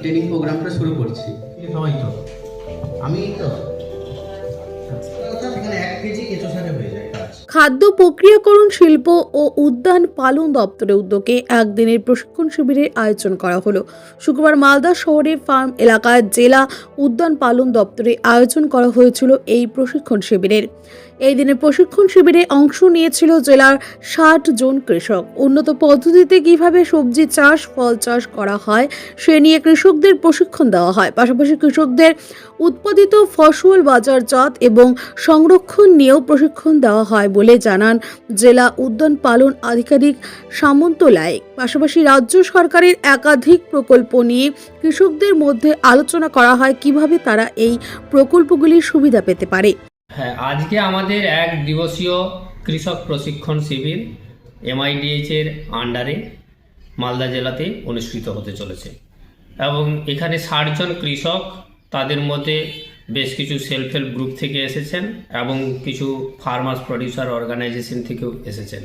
Training প্রোগ্রামটা শুরু করছি। সবাই তো আমি তো। খাদ্য প্রক্রিয়াকরণ শিল্প ও উদ্যান পালন দপ্তরের উদ্যোগে একদিনের প্রশিক্ষণ শিবিরের আয়োজন করা হলো। শুক্রবার মালদা শহরের ফার্ম এলাকায় জেলা উদ্যান পালন দপ্তরে আয়োজন করা হয়েছিল এই প্রশিক্ষণ শিবিরের। এই দিনের প্রশিক্ষণ শিবিরে অংশ নিয়েছিল জেলার ষাট জন কৃষক। উন্নত পদ্ধতিতে কীভাবে সবজি চাষ, ফল চাষ করা হয়, সে নিয়ে কৃষকদের প্রশিক্ষণ দেওয়া হয়। পাশাপাশি কৃষকদের উৎপাদিত ফসল বাজারজাত এবং সংরক্ষণ নিয়েও প্রশিক্ষণ দেওয়া হয় বলে জানান জেলা উদ্যান পালন আধিকারিক সামন্ত পাশাপাশি রাজ্য সরকারের একাধিক প্রকল্প নিয়ে কৃষকদের মধ্যে আলোচনা করা হয় কীভাবে তারা এই প্রকল্পগুলির সুবিধা পেতে পারে। হ্যাঁ আজকে আমাদের এক দিবসীয় কৃষক প্রশিক্ষণ শিবির এমআইডিএইচ এর আন্ডারে মালদা জেলাতে অনুষ্ঠিত হতে চলেছে। এবং এখানে ষাটজন কৃষক তাদের মধ্যে বেশ কিছু সেলফ হেল্প গ্রুপ থেকে এসেছেন এবং কিছু ফার্মার্স প্রডিউসার অর্গানাইজেশন থেকেও এসেছেন।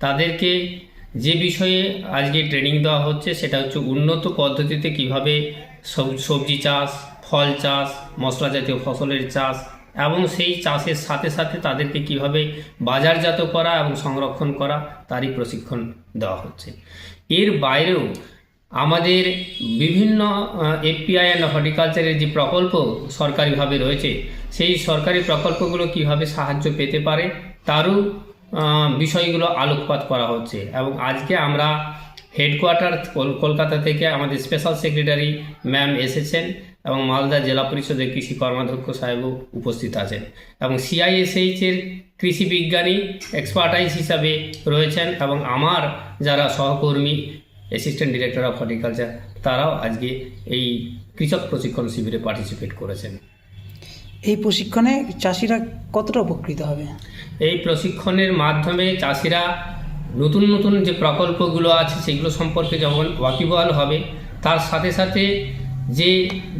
তাদেরকে যে বিষয়ে আজকে ট্রেনিং দেওয়া হচ্ছে সেটা হচ্ছে উন্নত পদ্ধতিতে কীভাবে সব- সবজি চাষ, ফল চাষ, মশলা জাতীয় ফসলের চাষ এবং সেই চাষের সাথে সাথে তাদেরকে কীভাবে বাজারজাত করা এবং সংরক্ষণ করা, তারই প্রশিক্ষণ দেওয়া হচ্ছে। এর বাইরেও আমাদের বিভিন্ন এফপিআই অ্যান্ড হর্টিকালচারের যে প্রকল্প সরকারিভাবে রয়েছে, সেই সরকারি প্রকল্পগুলো কীভাবে সাহায্য পেতে পারে, তারও বিষয়গুলো আলোকপাত করা হচ্ছে। এবং আজকে আমরা হেডকোয়ার্টার কল- কলকাতা থেকে আমাদের স্পেশাল সেক্রেটারি ম্যাম এসেছেন এবং মালদা জেলা পরিষদের কৃষি কর্মাধ্যক্ষ সাহেবও উপস্থিত আছেন। এবং সিআইএসএইচ এর কৃষি বিজ্ঞানী এক্সপার্টাইজ হিসাবে রয়েছেন এবং আমার যারা সহকর্মী অ্যাসিস্ট্যান্ট ডিরেক্টর অফ হর্টিকালচার তারাও আজকে এই কৃষক প্রশিক্ষণ শিবিরে পার্টিসিপেট করেছেন। এই প্রশিক্ষণে চাষিরা কতটা উপকৃত হবে? এই প্রশিক্ষণের মাধ্যমে চাষিরা নতুন নতুন যে প্রকল্পগুলো আছে সেগুলো সম্পর্কে যেমন ওয়াকিবহাল হবে তার সাথে সাথে যে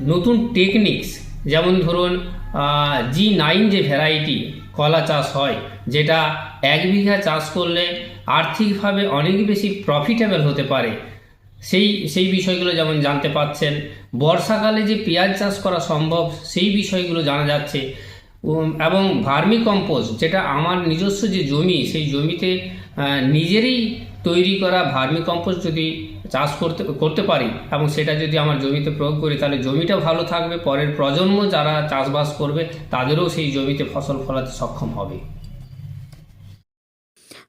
নতুন টেকনিক্স যেমন ধরুন জি নাইন যে ভ্যারাইটি কলা চাষ হয় যেটা এক বিঘা চাষ করলে আর্থিকভাবে অনেক বেশি প্রফিটেবল হতে পারে। সেই সেই বিষয়গুলো যেমন জানতে পাচ্ছেন, বর্ষাকালে যে পেঁয়াজ চাষ করা সম্ভব, সেই বিষয়গুলো জানা যাচ্ছে। এবং ভার্মি কম্পোস্ট, যেটা আমার নিজস্ব যে জমি, সেই জমিতে নিজেরই তৈরি করা ভার্মি কম্পোস্ট যদি চাষ করতে করতে পারি এবং সেটা যদি আমার জমিতে প্রয়োগ করি, তাহলে জমিটা ভালো থাকবে, পরের প্রজন্ম যারা চাষবাস করবে, তাদেরও সেই জমিতে ফসল ফলাতে সক্ষম হবে।